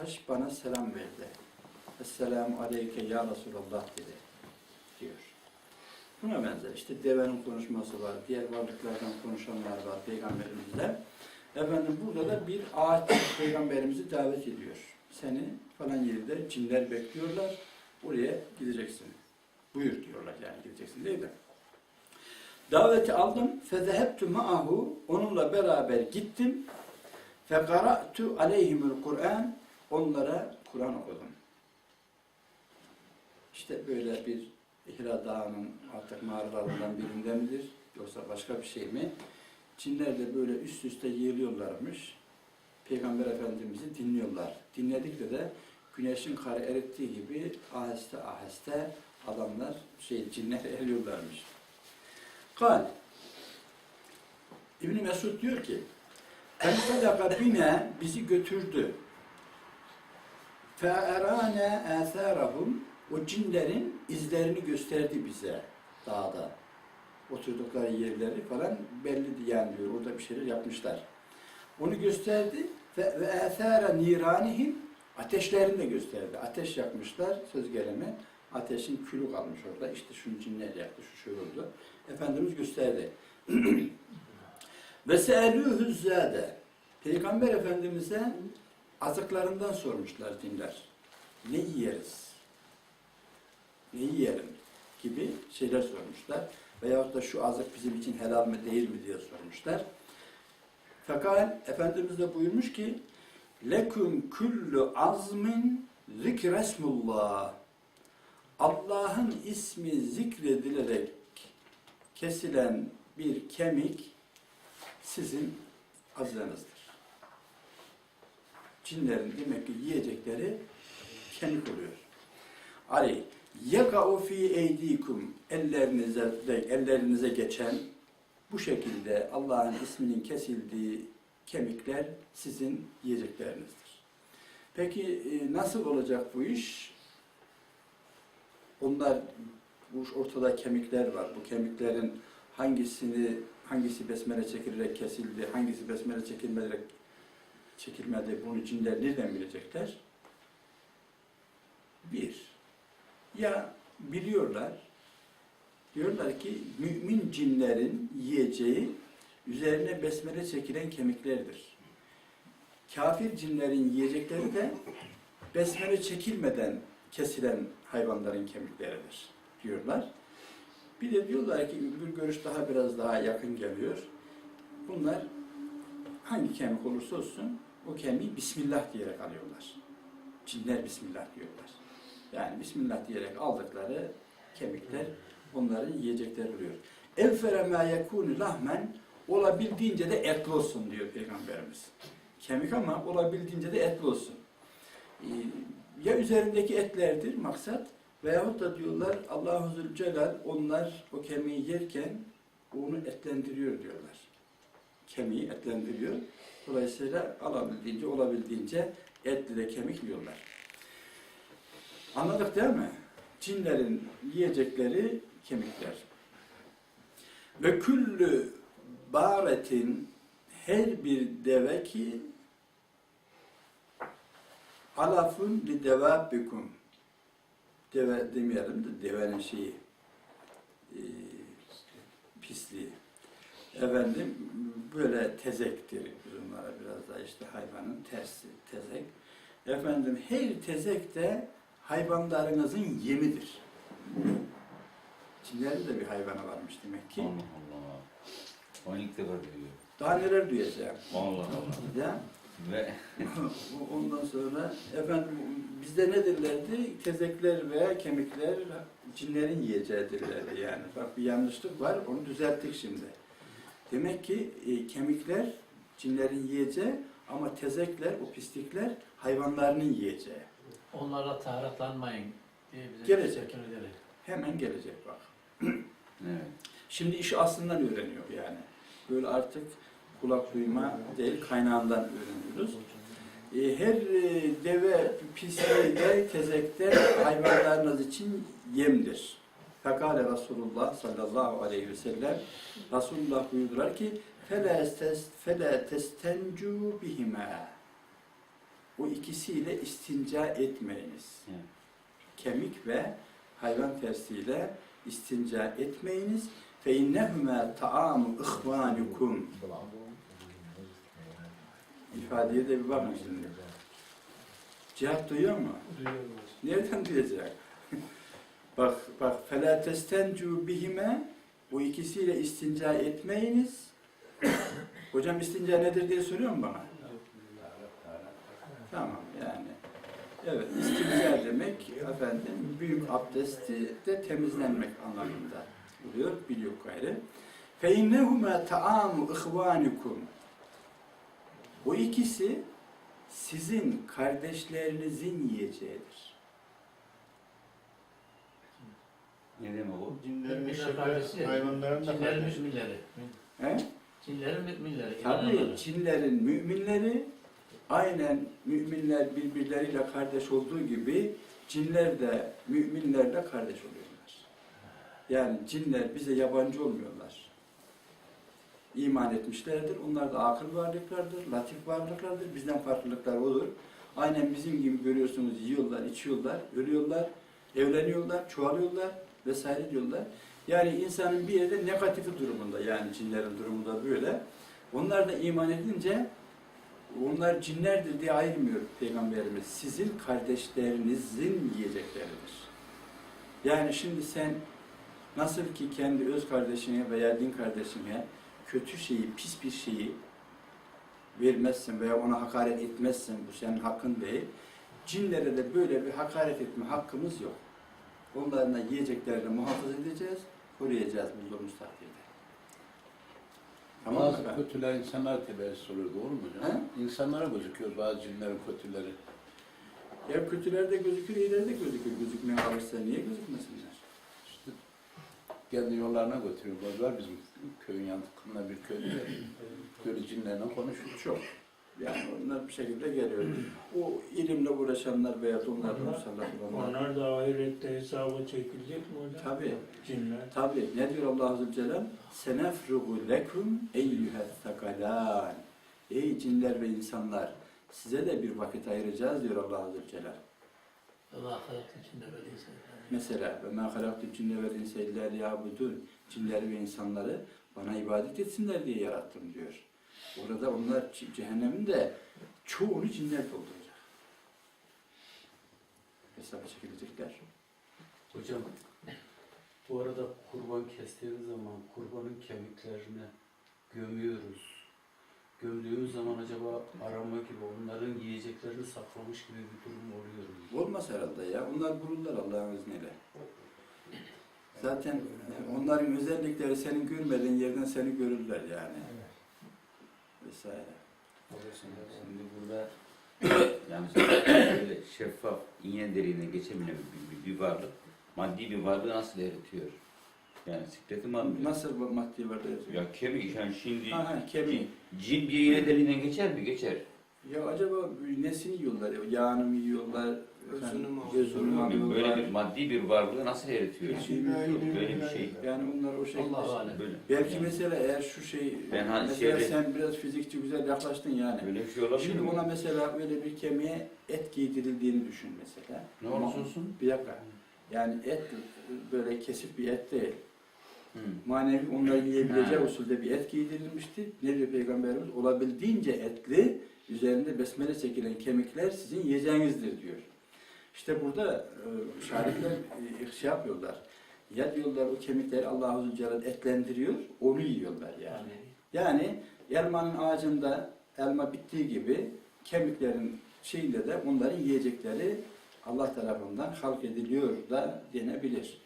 taş bana selam verdi. Esselamu aleyke ya Resulallah dedi diyor. Buna benzer işte devenin konuşması var, diğer varlıklardan konuşanlar var peygamberimizle. Efendim burada da bir ağaç peygamberimizi davet ediyor. Seni falan yerde cinler bekliyorlar. Oraya gideceksin. Buyur diyorlar yani gideceksin değil mi? Daveti aldım. Fezehebtu ma'ahu. Onunla beraber gittim. Fekara'tu aleyhimul Kur'an. Onlara Kur'an okudum. İşte böyle bir İhra Dağı'nın artık mağaralarından birinde midir? Yoksa başka bir şey mi? Cinler de böyle üst üste yığılıyorlarmış. Peygamber Efendimiz'i dinliyorlar. Dinledikçe de güneşin karı erittiği gibi aheste aheste adamlar, şey cinler eriyorlarmış. Kal. İbn Mesud diyor ki Enselaka bine bizi götürdü. Fe'erane âthârahum o cinlerin izlerini gösterdi bize dağda. Oturdukları yerleri falan belliydi yani diyor. Orada bir şeyler yapmışlar. Onu gösterdi ve nîrânihim ateşlerini de gösterdi. Ateş yakmışlar söz gelimi. Ateşin külü kalmış orada. İşte şunu cinler yaktı, şu şöyle oldu. Efendimiz gösterdi. ve se'elûhü zâde. Peygamber Efendimiz'e azıklarından sormuşlar dinler. Ne yiyeriz? Ne yiyelim? Gibi şeyler sormuşlar. Veyahut da şu azık bizim için helal mi değil mi diye sormuşlar. Fakat Efendimiz de buyurmuş ki leküm kullu azmin zikresmullah Allah'ın ismi zikredilerek kesilen bir kemik sizin azınızdır. Cinlerin demek ki yiyecekleri kemik oluyor. Ali yeka'u fi eydikum ellerinize ellerinize geçen bu şekilde Allah'ın isminin kesildiği kemikler sizin yiyeceklerinizdir. Peki e, nasıl olacak bu iş? Onlar bu ortada kemikler var. Bu kemiklerin hangisini hangisi besmele çekilerek kesildi, hangisi besmele çekilmeyerek çekilmedi bunu cinler nereden bilecekler? Bir, ya biliyorlar, diyorlar ki mümin cinlerin yiyeceği üzerine besmele çekilen kemiklerdir. Kafir cinlerin yiyecekleri de besmele çekilmeden kesilen hayvanların kemikleridir diyorlar. Bir de diyorlar ki bir görüş daha biraz daha yakın geliyor. Bunlar hangi kemik olursa olsun o kemiği Bismillah diyerek alıyorlar. Cinler Bismillah diyorlar. Yani Bismillah diyerek aldıkları kemikler onların yiyecekleri oluyor. Evfere ma yekunu lahmen olabildiğince de etli olsun diyor Peygamberimiz. Kemik ama olabildiğince de etli olsun. Ee, ya üzerindeki etlerdir maksat veyahut da diyorlar Allah-u Zülcelal onlar o kemiği yerken onu etlendiriyor diyorlar. Kemiği etlendiriyor. Dolayısıyla alabildiğince olabildiğince etli de kemik yiyorlar. Anladık değil mi? Cinlerin yiyecekleri kemikler. Ve küllü baretin her bir deve ki alafun li devabbikum deve demeyelim de devenin şeyi e, pisliği efendim böyle tezektir biz onlara biraz da işte hayvanın tersi tezek efendim her tezek de hayvanlarınızın yemidir. Çinlerin de bir hayvanı varmış demek ki. Allah Allah. O ilk defa duyuyor. Daha neler duyacağım. Allah Allah. Ya. Ve Ondan sonra efendim bizde ne derlerdi? Tezekler veya kemikler cinlerin yiyeceğidirlerdi yani. Bak bir yanlışlık var onu düzelttik şimdi. Demek ki e, kemikler cinlerin yiyeceği ama tezekler, o pislikler hayvanlarının yiyeceği. Onlara taharatlanmayın diye bize Gelecek. Hemen gelecek bak. evet. Şimdi işi aslından öğreniyor yani. Böyle artık kulak duyma değil kaynağından öğreniyoruz. E, her e, deve pisliği de tezekte hayvanlarınız için yemdir. Fekale Resulullah sallallahu aleyhi ve sellem Resulullah buyurdular ki fele testencu bihime bu ikisiyle istinca etmeyiniz. Kemik ve hayvan tersiyle istinca etmeyiniz. Fe innehuma ta'amu ihvanukum. İfadeye de bir bakın şimdi. Cihat duyuyor mu? Duyuyor. Nereden duyacak? Bak bak fela testencu bihime bu ikisiyle istinca etmeyiniz. Hocam istinca nedir diye soruyor mu bana? Tamam yani. Evet istinca demek efendim büyük abdesti de temizlenmek anlamında oluyor. Biliyor gayrı. Fe innehuma ta'amu ihvanukum. Bu ikisi sizin kardeşlerinizin yiyeceğidir. Ne demek o? Cinlerin Müminler şeker, kardeşi, hayvanların da Cinlerin kardeşi. müminleri. He? Cinlerin müminleri. Tabii. Çinlerin müminleri aynen müminler birbirleriyle kardeş olduğu gibi cinler de müminlerle kardeş oluyorlar. Yani cinler bize yabancı olmuyorlar. İman etmişlerdir. Onlar da akıl varlıklardır, latif varlıklardır. Bizden farklılıklar olur. Aynen bizim gibi görüyorsunuz yiyorlar, içiyorlar, ölüyorlar, evleniyorlar, çoğalıyorlar vesaire diyorlar. Yani insanın bir yerde negatifi durumunda yani cinlerin durumunda böyle. Onlar da iman edince onlar cinlerdir diye ayırmıyor Peygamberimiz. Sizin kardeşlerinizin yiyecekleridir. Yani şimdi sen nasıl ki kendi öz kardeşine veya din kardeşine kötü şeyi, pis bir şeyi vermezsin veya ona hakaret etmezsin, bu senin hakkın değil. Cinlere de böyle bir hakaret etme hakkımız yok. Onların da yiyeceklerini muhafaza edeceğiz, koruyacağız bulduğumuz takdirde. Tamam mı bazı efendim? kötüler insanlar tebessü olur, doğru mu hocam? İnsanlara gözüküyor bazı cinlerin kötüleri. Ya kötüler de gözükür, iyiler de gözükür. Gözükmeye alırsa niye gözükmesinler? İşte kendi yollarına götürüyorlar. Bizim köyün yanında bir köyde de böyle cinlerle konuşuyor. Çok. Yani onlar bir şekilde geliyor. O ilimle uğraşanlar veya onlarla musallat olanlar. Onlar da ahirette hesaba çekilecek mi hocam? Tabii. Cinler. Tabii. Ne diyor Allah Azze ve Celle? Senefrugu lekum eyyühet sakalan. Ey cinler ve insanlar size de bir vakit ayıracağız diyor Allah Azze ve Celle. Mesela ve ma halaktu cinne vel insa illa liyabudun. Cinleri ve insanları bana ibadet etsinler diye yarattım diyor. Orada onlar ce- cehennemin de çoğunu cinler dolduracak. Hesaba çekilecekler. Hocam bu arada kurban kestiğimiz zaman kurbanın kemiklerini gömüyoruz. Gömdüğümüz zaman acaba arama gibi onların yiyeceklerini saklamış gibi bir durum oluyor mu? Olmaz herhalde ya. Onlar bulurlar Allah'ın izniyle. Zaten onların özellikleri senin görmediğin yerden seni görürler yani. Vesaire. Şimdi burada yani böyle şeffaf iğne deliğine geçemeyen bir, bir, bir varlık maddi bir varlığı nasıl eritiyor? Yani sikleti almıyor? Nasıl bu maddi vardı yazıyor? Ya kemik yani şimdi Ha ha kemiği. cin bir iğne deliğinden geçer mi? Geçer. Ya acaba nesini yiyorlar? Yağını mı yiyorlar? Efendim, mü Gözünü mü alıyorlar? Böyle bir maddi bir varlığı nasıl eritiyor? Hiç bilmiyorum. Böyle bir şey. Yani onlar o şekilde. Allah alem. Böyle. Belki Yani mesela eğer şu şey, Ben hani mesela şeyde- sen biraz fizikçi güzel yaklaştın yani. Böyle bir şey olabilir Şimdi mi? ona mesela böyle bir kemiğe et giydirildiğini düşün mesela. Ne olursa olsun. Bir dakika. Yani et böyle kesip bir et değil. Hı. Manevi onları yiyebileceği Ha. usulde bir et giydirilmişti. Ne diyor Peygamberimiz? Olabildiğince etli, üzerinde besmele çekilen kemikler sizin yiyeceğinizdir diyor. İşte burada e, şarifler e, şey yapıyorlar. Ya diyorlar o kemikleri Allah-u Zülcelal etlendiriyor, onu yiyorlar yani. Yani elmanın ağacında elma bittiği gibi kemiklerin şeyinde de onların yiyecekleri Allah tarafından halk ediliyor da denebilir.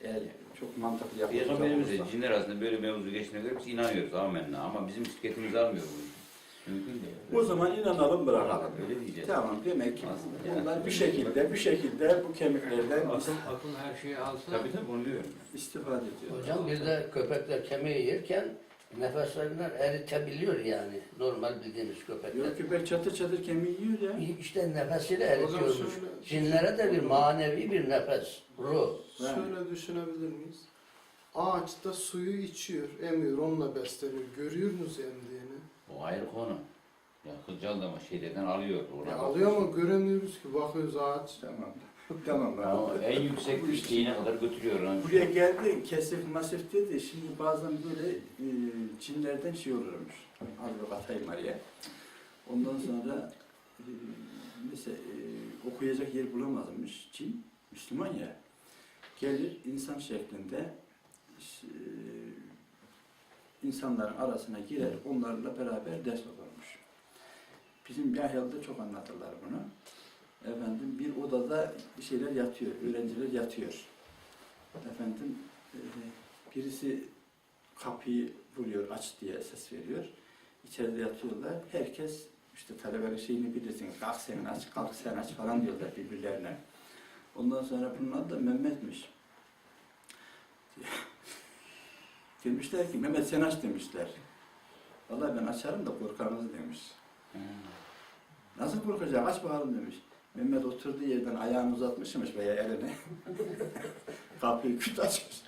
Eğer çok mantıklı yapılacak Peygamberimiz cinler arasında böyle mevzu geçtiğine göre biz inanıyoruz amenna ama bizim şirketimiz almıyor bunu. Mümkün değil. O zaman inanalım bırakalım. Öyle diyeceğiz. Tamam demek ki Aslında bunlar yani. bir şekilde bir şekilde bu kemiklerden Akıl, akıl her şeyi alsa Tabii tabii onu diyorum. istifade ediyor. Hocam bir de köpekler kemiği yerken nefeslerinden eritebiliyor yani normal bildiğimiz köpekler. Yok köpek çatır çatır kemiği yiyor ya. İşte nefesiyle eritiyormuş. şöyle- Cinlere de bir manevi bir nefes, ruh. Şöyle düşünebilir miyiz? Ağaçta suyu içiyor, emiyor, onunla besleniyor. Görüyor musunuz emdiğini? O ayrı konu. Ya Hıcal da ama şeylerden alıyor. Ya Oradan alıyor ama göremiyoruz ki. Bakıyoruz ağaç. Tamam. tamam abi. Ama en yüksek şeyine kadar götürüyor. lan. Buraya geldi kesif masif dedi. Şimdi bazen böyle e, cinlerden şey olurmuş. Az bir atayım araya. Ondan sonra e, mesela e, okuyacak yer bulamazmış cin. Müslüman ya. Gelir insan şeklinde e, insanların arasına girer. Onlarla beraber ders okurmuş. Bizim Yahya'da çok anlatırlar bunu. Efendim bir odada bir şeyler yatıyor. Öğrenciler yatıyor efendim e, birisi kapıyı vuruyor aç diye ses veriyor. İçeride yatıyorlar. Herkes işte talebenin şeyini bilirsin. Kalk sen aç, kalk sen aç falan diyorlar birbirlerine. Ondan sonra bunun adı da Mehmet'miş. Demişler ki Mehmet sen aç demişler. Vallahi ben açarım da korkarınız demiş. Nasıl korkacak? Aç bakalım demiş. Mehmet oturduğu yerden ayağını uzatmışmış veya elini. Kapıyı küt açmış.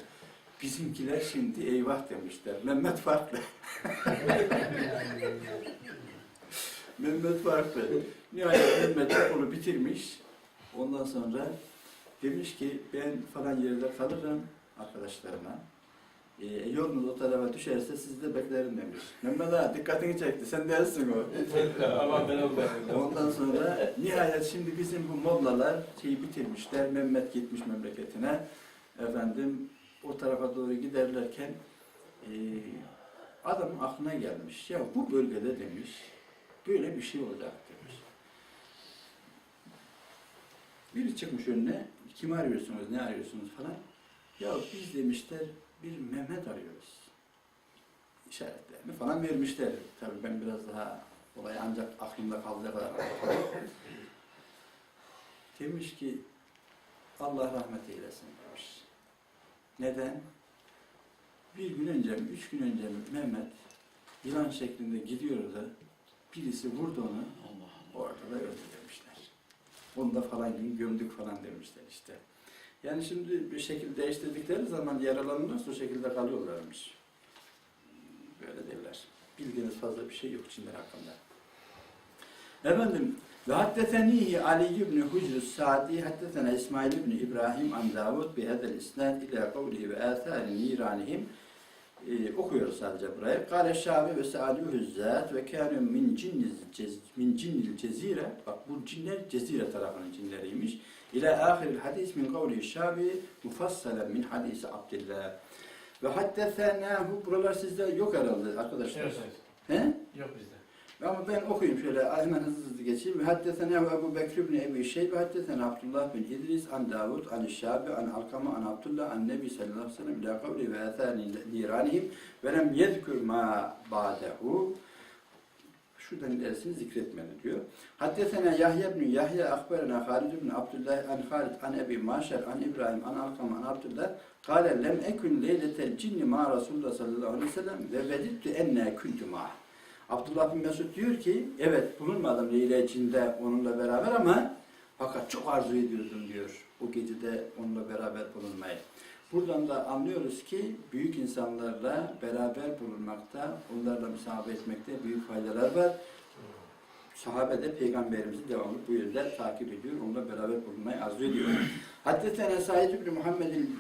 Bizimkiler şimdi eyvah demişler. Mehmet farklı. Mehmet farklı. Nihayet Mehmet okulu bitirmiş. Ondan sonra demiş ki ben falan yerde kalırım arkadaşlarına. E, yolunuz o tarafa düşerse sizi de beklerim demiş. Mehmet ağa dikkatini çekti. Sen dersin o. Ama ben olmadım. Ondan sonra nihayet şimdi bizim bu mollalar şeyi bitirmişler. Mehmet gitmiş memleketine. Efendim o tarafa doğru giderlerken e, adamın aklına gelmiş. Ya bu bölgede demiş böyle bir şey olacak demiş. Biri çıkmış önüne. Kimi arıyorsunuz, ne arıyorsunuz falan. Ya biz demişler bir Mehmet arıyoruz. İşaretlerini falan vermişler. Tabii ben biraz daha Olay ancak aklımda kaldığı kadar. Demiş ki Allah rahmet eylesin demiş. Neden? Bir gün önce mi, üç gün önce mi Mehmet yılan şeklinde gidiyordu. Birisi vurdu onu. Orada da öldü demişler. Onu da falan gün gömdük falan demişler işte. Yani şimdi bir şekilde değiştirdikleri zaman yaralanırsa o şekilde kalıyorlarmış. Böyle derler. Bildiğiniz fazla bir şey yok Çinler hakkında. Efendim, ve haddetenihi Ali ibn Hucr Sa'di haddetena İsmail ibn İbrahim an Davud bi hadel isnad ila kavlihi ve athari niranihim ee, okuyoruz sadece burayı. Kale Şabi ve Sa'duhu zat ve kâne min cinniz cez, min cinnil cezire bak bu cinler cezire tarafının cinleriymiş. İlâ ahiril hadis min kavlihi Şabi mufassalen min hadisi Abdillah. Ve haddethenâhu buralar sizde yok herhalde arkadaşlar. Evet, He? Yok bizde. Ama ben okuyayım şöyle hemen hızlı hızlı geçeyim. Ve haddesena Ebu Bekir ibn Ebi Şeybe haddesena Abdullah bin İdris an Davud an Şabi an Alkama an Abdullah an Nebi sallallahu aleyhi ve sellem ila kavli ve athani niranihim ve lem yezkür ma ba'dehu şuradan ilerisini zikretmedi diyor. Haddesena Yahya ibn Yahya akberena Halid ibn Abdullah an Halid an Ebi Maşer an İbrahim an Alkama an Abdullah kâle lem ekün leyletel cinni ma Resulullah sallallahu aleyhi ve sellem ve vedittu enne kuntu ma'ah Abdullah bin Mesud diyor ki, evet bulunmadım Leyla içinde onunla beraber ama fakat çok arzu ediyordum diyor o gecede onunla beraber bulunmayı. Buradan da anlıyoruz ki büyük insanlarla beraber bulunmakta, onlarla müsaade etmekte büyük faydalar var. Sahabe de peygamberimizi devamlı bu yönde takip ediyor, onunla beraber bulunmayı arzu ediyor. Haddetene Said ibn Muhammed'in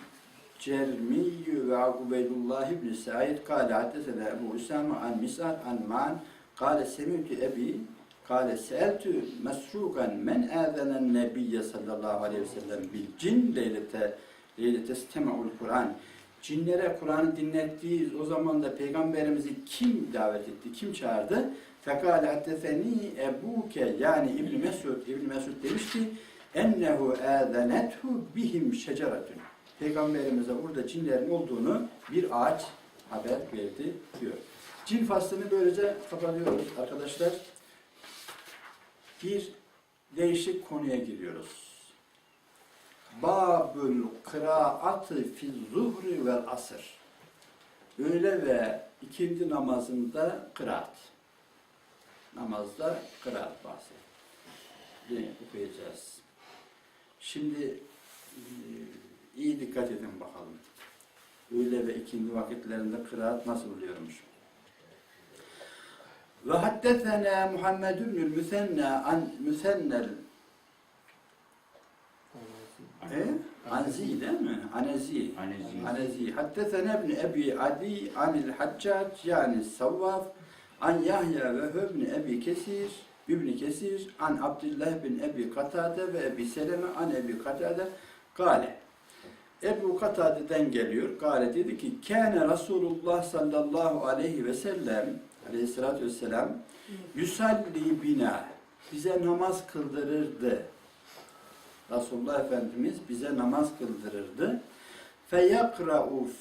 Cermiyyü ve Ubeydullah ibn Said kâle haddesene Ebu Usame an Mis'ar an Man kâle semûtü ebi kâle seeltü mesrukan men âzenen nebiyye sallallahu aleyhi ve sellem bil cin leylete leylete stema'ul Kur'an cinlere Kur'an'ı dinlettiği o zaman da peygamberimizi kim davet etti, kim çağırdı? Fekâle haddeseni ebuke yani İbn Mesud İbn Mesud demiş ki ennehu âzenethu bihim şeceretun Peygamberimize burada cinlerin olduğunu bir ağaç haber verdi diyor. Cin faslını böylece kapatıyoruz arkadaşlar. Bir değişik konuya giriyoruz. Babül kıraatı fi zuhri vel asır. Öğle ve ikindi namazında kıraat. Namazda kıraat bahsi. Yine okuyacağız. Şimdi e, iyi dikkat edin bakalım. Öğle ve ikindi vakitlerinde kıraat nasıl oluyormuş? Ve haddetena Muhammed ibnül Müsenna an Müsennel e? Anzi değil mi? Anezi. Anezi. Anezi. Haddetena ibn Ebi Adi anil Haccac yani Savvaf an Yahya ve Höbni Ebi Kesir İbni Kesir an Abdullah bin Ebi Katade ve Ebi Seleme an Ebi Katade Gale. Ebu Katade'den geliyor. Gale dedi ki Kâne Resulullah sallallahu aleyhi ve sellem aleyhissalatü vesselam yusalli bina bize namaz kıldırırdı. Resulullah Efendimiz bize namaz kıldırırdı.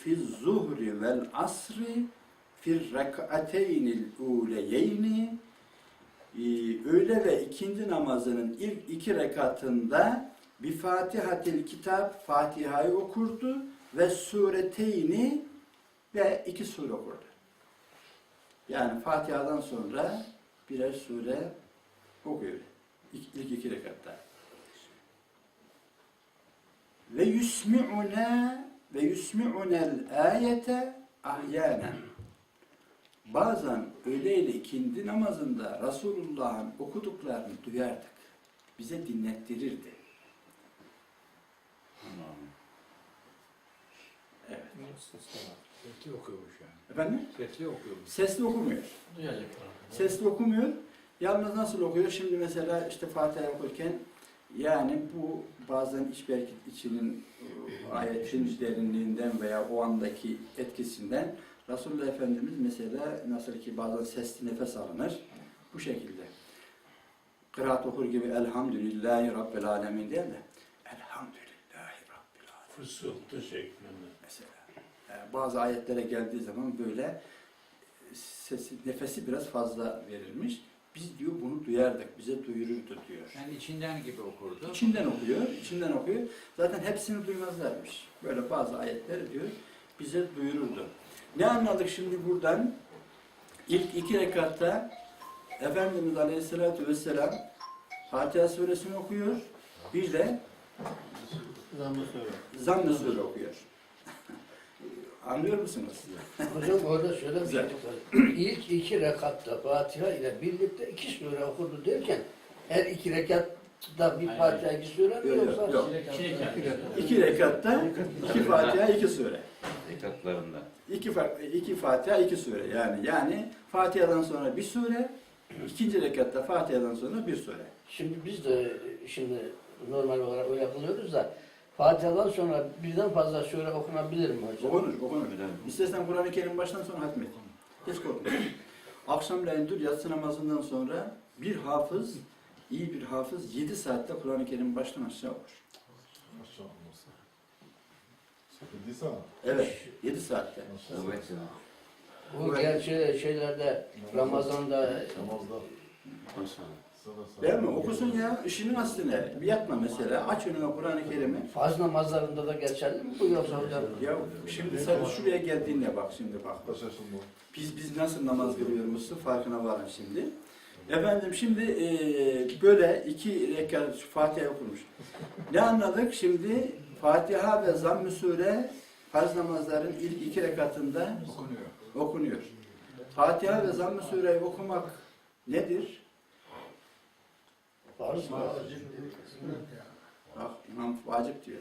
Fi zuhri vel asri fir rek'ateynil uleyeyni Ee, öğle ve ikindi namazının ilk iki rekatında bir Fatihatil kitap Fatiha'yı okurdu ve sureteyni ve iki sure okurdu. Yani Fatiha'dan sonra birer sure okuyor. İlk, ilk iki rekatta. Ve yusmi'una ve yusmi'unel ayete ahyanen. Bazen öğle ile ikindi namazında Resulullah'ın okuduklarını duyardık. Bize dinlettirirdi. Tamam. Evet. Sesli okuyormuş yani. Efendim? Sesli okuyormuş. Sesli okumuyor. Duyacaklar. Sesli okumuyor. Yalnız nasıl okuyor? Şimdi mesela işte Fatiha okurken yani bu bazen iç belki içinin e, ayetin derinliğinden veya o andaki etkisinden Resulullah Efendimiz mesela nasıl ki bazen sesli nefes alınır bu şekilde. Kıraat okur gibi Elhamdülillahi Rabbil Alemin değil de Elhamdülillahi Rabbil Alemin Fısıltı şeklinde. mesela. Bazı ayetlere geldiği zaman böyle sesi, nefesi biraz fazla verilmiş. Biz diyor bunu duyardık, bize duyururdu diyor. Yani içinden gibi okurdu. İçinden okuyor, içinden okuyor. Zaten hepsini duymazlarmış. Böyle bazı ayetleri diyor, bize duyururdu. Ne anladık şimdi buradan? İlk iki rekatta Efendimiz Aleyhisselatü Vesselam Fatiha suresini okuyor. Bir de Zammı Sure okuyor. Anlıyor musunuz? Hocam orada şöyle bir şey var. İlk iki rekatta Fatiha ile birlikte iki sure okurdu derken her iki rekatta bir Fatiha iki sure mi Yok, yoksa? yok. İki rekatta iki Fatiha, iki sure. Rekatlarında. İki, fa- iki Fatiha, iki sure. Yani yani Fatiha'dan sonra bir sure, ikinci rekatta Fatiha'dan sonra bir sure. Şimdi biz de şimdi normal olarak öyle kılıyoruz da Fatiha'dan sonra birden fazla sure okunabilir mi hocam? Okunur, okunur. İstersen Kur'an-ı Kerim baştan sona hatmet. Hiç korkma. Akşamleyin dur yatsı namazından sonra bir hafız, iyi bir hafız 7 saatte Kur'an-ı Kerim baştan aşağı okur. Maşallah. Sıkıntıysa. Evet, 7 saatte. Kuvvet. Bu gerçi şeylerde Ramazan'da Namazda. Sana Değil mi? Okusun ya, işinin aslına. Bir yatma mesela, aç önüne Kur'an-ı Kerim'i. farz namazlarında da geçerli mi bu yoksa hocam? Ya şimdi sen şuraya geldiğinde bak şimdi bak. Biz biz nasıl namaz kılıyormuşsun farkına varın şimdi. Efendim şimdi eee, böyle iki rekat Fatiha okunmuş. Ne anladık? Şimdi Fatiha ve Zamm-ı Sure farz namazların ilk iki rekatında Okunuyor. okunuyor. Fatiha ve Zamm-ı Sure'yi okumak nedir? Farz mı? Bak İmam vacip diyor.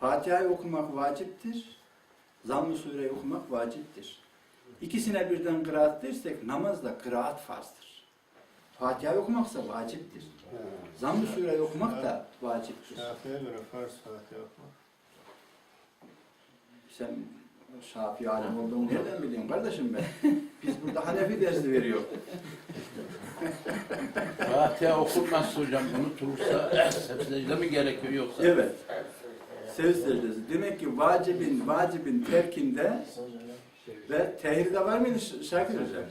Fatiha'yı okumak vaciptir. Zamm-ı Sure'yi okumak vaciptir. İkisine birden kıraat dersek namazda kıraat farzdır. Fatiha'yı okumaksa vaciptir. Zamm-ı Sure'yi okumak da vaciptir. Şafi'ye göre farz Fatiha okumak. Sen Şafii alim olduğunu nereden biliyorsun kardeşim ben? Biz burada Hanefi dersi veriyor. Fatiha okunmazsa hocam unutulursa secde mi gerekiyor yoksa? Evet. Sev secdesi. Demek ki vacibin, vacibin terkinde ve tehirde var mıydı Şakir Hocam?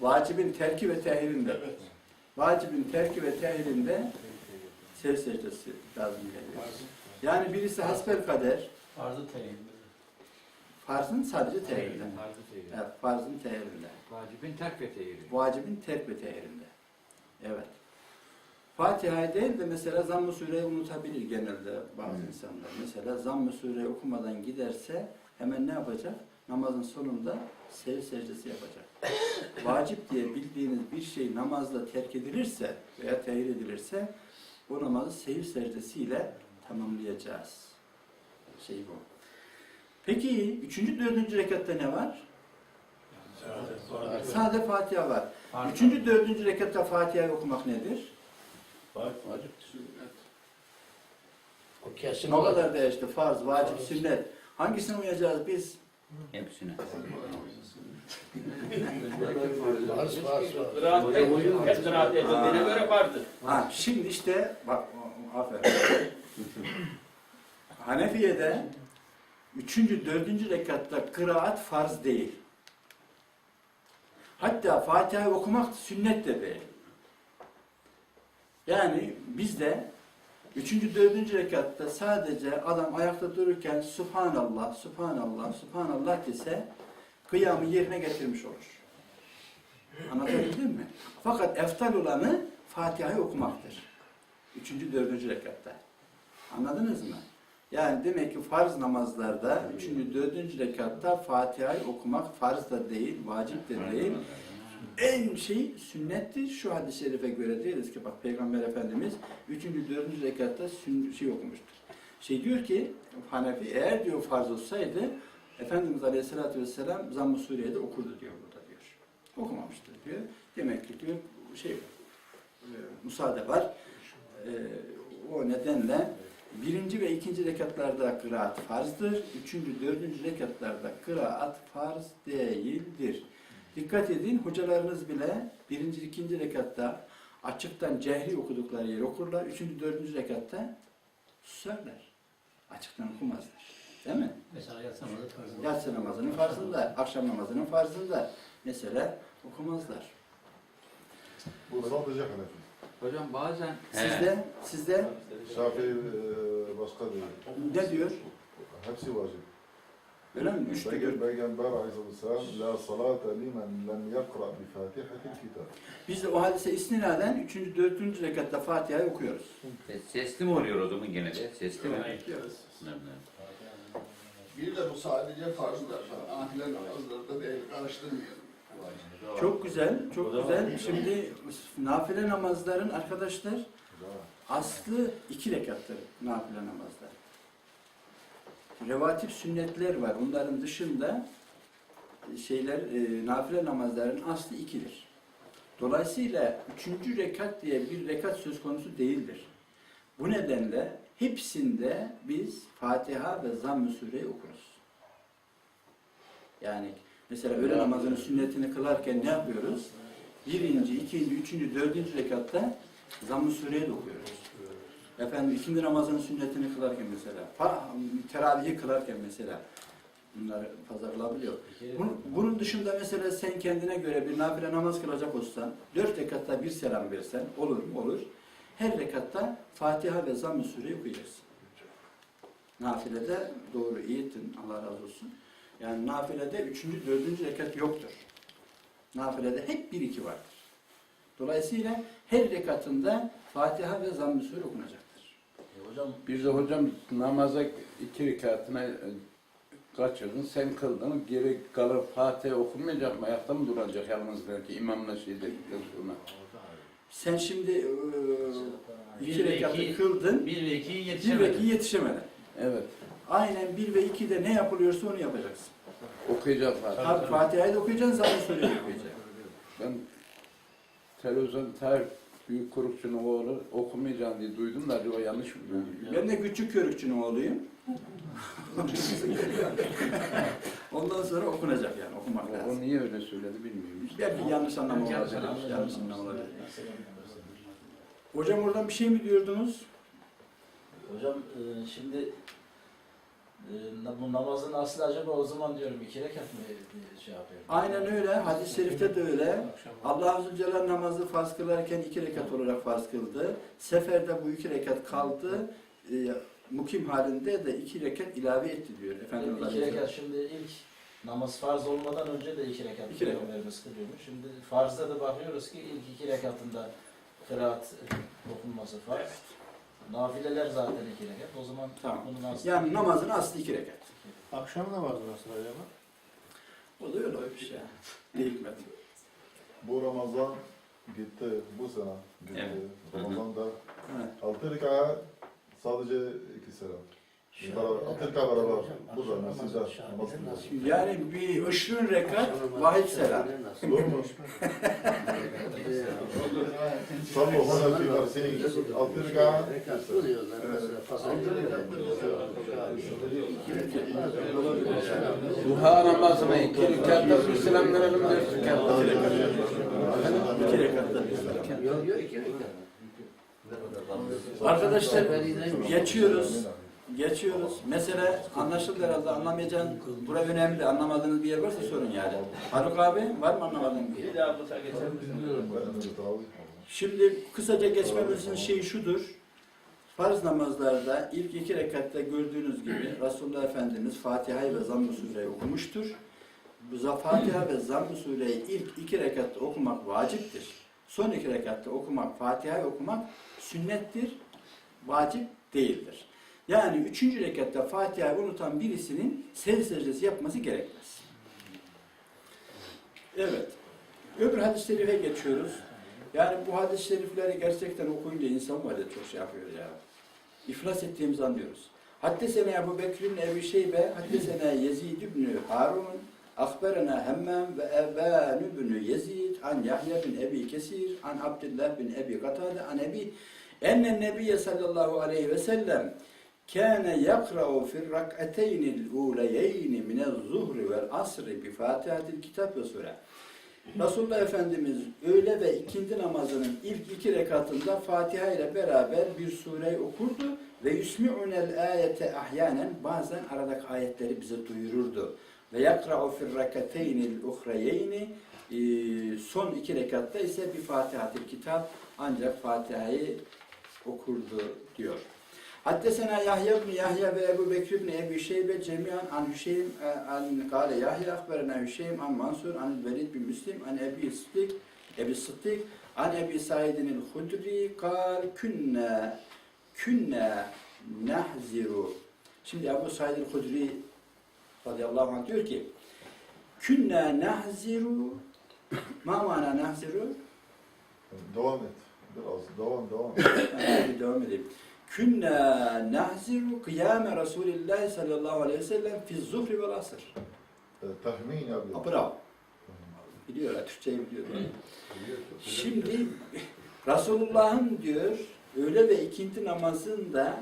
Vacibin terki ve tehirinde. Vacibin terki ve tehirinde sev secdesi lazım geliyor. Yani birisi hasbel kader, Farzı teyin. farzın sadece tehirinde. Farzı teyir. Evet, farzın tehirinde. Vacibin terk ve teyiri. Vacibin terk ve tehirinde. Evet. Fatiha'yı değil de mesela Zamm-ı Sure'yi unutabilir genelde bazı insanlar. Mesela Zamm-ı Sure'yi okumadan giderse hemen ne yapacak? Namazın sonunda sev secdesi yapacak. vacip diye bildiğiniz bir şey namazla terk edilirse veya tehir edilirse o namazı seyir secdesiyle tamamlayacağız. Şey bu. Peki üçüncü, dördüncü rekatta ne var? Sade Fatiha var. Üçüncü, dördüncü rekatta Fatiha'yı okumak nedir? Vacip. O kesin olur. kadar da işte farz, vacip, sünnet. Hangisine uyacağız biz? Hepsine. Farz farz hep kıraat edildiğine göre vardır. Ha, şimdi işte bak aferin. Hanefiye'de üçüncü, dördüncü rekatta kıraat farz değil. Hatta Fatiha'yı okumak sünnet de değil. Yani bizde üçüncü, dördüncü rekatta sadece adam ayakta dururken Subhanallah, Subhanallah, Subhanallah dese kıyamı yerine getirmiş olur. Anlatabildim mi? Fakat eftal olanı Fatiha'yı okumaktır. Üçüncü, dördüncü rekatta. Anladınız mı? Yani demek ki farz namazlarda üçüncü, dördüncü rekatta Fatiha'yı okumak farz da değil, vacip de değil. En şey sünnettir. Şu hadis-i şerife göre deriz ki bak Peygamber Efendimiz üçüncü, dördüncü rekatta şey okumuştur. Şey diyor ki Hanefi eğer diyor farz olsaydı Efendimiz Aleyhisselatü Vesselam Zamm-ı Suriye'de okurdu diyor burada diyor. Okumamıştır diyor. Demek ki diyor şey e, müsaade var. E, o nedenle birinci ve ikinci rekatlarda kıraat farzdır. Üçüncü, dördüncü rekatlarda kıraat farz değildir. Dikkat edin, hocalarınız bile birinci, ikinci rekatta açıktan cehri okudukları yeri okurlar. Üçüncü, dördüncü rekatta susarlar. Açıktan okumazlar. Değil mi? Mesela yatsam da farz Yatsı namazının farzında, akşam namazının farzında mesela okumazlar. Bu sadece Hanefi. Hocam bazen He. Sizde, sizde Şafii e, başka değil. ne diyor? Hepsi vacip. Öyle mi? Üç de gör. Peygamber Peygamber Aleyhisselam La salate limen lem yakra bi fatihatil kitab. Biz de o hadise istinaden 3. 4. rekatta Fatiha'yı okuyoruz. Sesli mi oluyor o zaman gene de? Sesli mi? Evet. Bir de bu sadece farzlar. Nafile namazlarda değil, karıştırmayalım. Çok güzel, çok güzel. Şimdi nafile namazların arkadaşlar aslı iki rekattır nafile namazlar. Revatip sünnetler var. Onların dışında şeyler e, nafile namazların aslı ikidir. Dolayısıyla üçüncü rekat diye bir rekat söz konusu değildir. Bu nedenle hepsinde biz Fatiha ve Zamm-ı Sure'yi okuruz. Yani mesela öğle namazının sünnetini kılarken ne yapıyoruz? Birinci, ikinci, üçüncü, dördüncü rekatta Zamm-ı Sure'yi de okuyoruz. Efendim ikindi namazının sünnetini kılarken mesela, teravihi kılarken mesela bunları fazla kılabiliyor. Bunun, bunun dışında mesela sen kendine göre bir nafile namaz kılacak olsan, dört rekatta bir selam versen, olur mu? Olur. Her rekatta Fatiha ve Zamm-ı Sure'yi okuyacaksın. Nafilede doğru iyi ettin, Allah razı olsun. Yani nafilede üçüncü, dördüncü rekat yoktur. Nafilede hep bir iki vardır. Dolayısıyla her rekatında Fatiha ve Zamm-ı Sure okunacaktır. Hocam Bir de hocam namaza iki rekatına e, kaçırdın, sen kıldın, geri kalan Fatiha okunmayacak mı? Ayakta mı duracak yalnız belki imamla şey dedikten sonra? Sen şimdi Bir iki rekatı kıldın, 1 ve 2'yi bir ve yetişemedi. iki yetişemedin. Evet, Aynen bir ve ikide ne yapılıyorsa onu yapacaksın. okuyacak Fatiha. Tabii Fatiha'yı da okuyacaksın, Zamm-ı Sure'yi de okuyacaksın. Ben televizyon tarih büyük korukçunun oğlu okumayacağım diye duydum da acaba yanlış mı duydum? Ben de küçük körükçünün oğluyum. Ondan sonra okunacak yani, okumak O, o lazım. niye öyle söyledi bilmiyorum. Belki yanlış Belki olabilir. yanlış olabilir. olabilir. Hocam oradan bir şey mi diyordunuz? Hocam e, şimdi e, bu namazın aslı acaba o zaman diyorum iki rekat mı e, şey yapıyor? Aynen öyle. Hadis-i şerifte de öyle. Allah Azze ve Celle namazı farz kılarken iki rekat olarak farz kıldı. Seferde bu iki rekat kaldı. E, mukim halinde de iki rekat ilave etti diyor Efendimiz iki Aleyhisselam. rekat şimdi ilk namaz farz olmadan önce de iki rekat İki. Peygamberimiz kılıyormuş. Şimdi farzda da bakıyoruz ki ilk iki rekatında kıraat okunması farz. Nafileler zaten iki rekat. O zaman Tamam. bunun aslı Yani namazın aslı iki rekat. Akşam namazı nasıl acaba? O da öyle olmuş ya. Ne hikmet. Bu Ramazan gitti, bu sene gitti. Evet. Ramazan'da Evet. altı rekat sadece iki selam. Rekat beraber. Bu namaz kılıyor. Yani bir ışrın rekat, vahid selam. Doğru mu? Sallu hona fi. İki rekat bazen Duha namazına iki rekatta bir selam verelim dört rekatta. İki rekatta bir selam. Yok yok iki rekat. Arkadaşlar geçiyoruz. Geçiyoruz. Mesela anlaşıldı herhalde anlamayacağın, bura önemli. Anlamadığınız bir yer varsa sorun yani. Faruk abi var mı anlamadığın bir yer? Şimdi kısaca geçmemizin şeyi şudur. Farz namazlarda ilk iki rekatta gördüğünüz gibi Resulullah Efendimiz Fatiha'yı ve Zamm-ı Sure'yi okumuştur. Bu za- Fatiha ve Zamm-ı Sure'yi ilk iki rekatta okumak vaciptir. Son iki rekatta okumak, Fatiha'yı okumak sünnettir, vacip değildir. Yani üçüncü rekatta Fatiha'yı unutan birisinin secde secdesi yapması gerekmez. Evet. Öbür hadis-i şerife geçiyoruz. Yani bu hadis-i şerifleri gerçekten okuyunca insan var ya çok şey yapıyor ya. İflas ettiğimizi anlıyoruz. Haddesene Ebu Bekir'in Ebi Şeybe, haddesene Yezid ibn Harun, akberena Hemmam ve Eban ibn Yezid, an Yahya bin Ebi Kesir, an Abdullah bin Ebi Katade, an Ebi, enne Nebiye sallallahu aleyhi ve sellem, Kâne yakra'u fir rak'ateynil uleyeyni mine'z-zuhri vel asri bi Fatihatil kitap ve sure. Resulullah Efendimiz öğle ve ikindi namazının ilk iki rekatında Fatiha ile beraber bir sureyi okurdu ve yusmi'unel ayete ahyanen bazen aradaki ayetleri bize duyururdu. Ve yakra'u fir rakateynil uhreyeyni e, son iki rekatta ise bir Fatihatil kitap ancak Fatiha'yı okurdu diyor. Haddesena Yahya ibn Yahya ve Ebu Bekir ibn Ebi Şeybe cemiyan an Hüseyin e, an kâle Yahya akberena Hüseyin an Mansur an Velid bin Müslim an Ebi Sıddık Ebi Sıddık an Ebi Saidin el-Hudri kal künne künne nahziru Şimdi Ebu Said el-Hudri radıyallahu anh diyor ki künne nahziru ma mana nahziru Devam et. Biraz devam devam. bir devam edeyim. Künna nahziru kıyame Resulillah sallallahu aleyhi ve sellem fi zuhri vel asr. Ee, Tahmin. Ha, Bravo. Biliyorlar, Türkçeyi biliyorlar. Şimdi Resulullah'ın diyor öğle ve ikinti namazında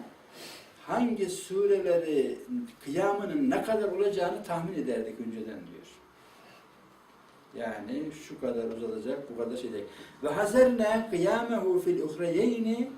hangi sureleri kıyamının ne kadar olacağını tahmin ederdik önceden diyor. Yani şu kadar uzatacak, bu kadar şey diyecek. Ve hazerne kıyamehu fil uhreyeyni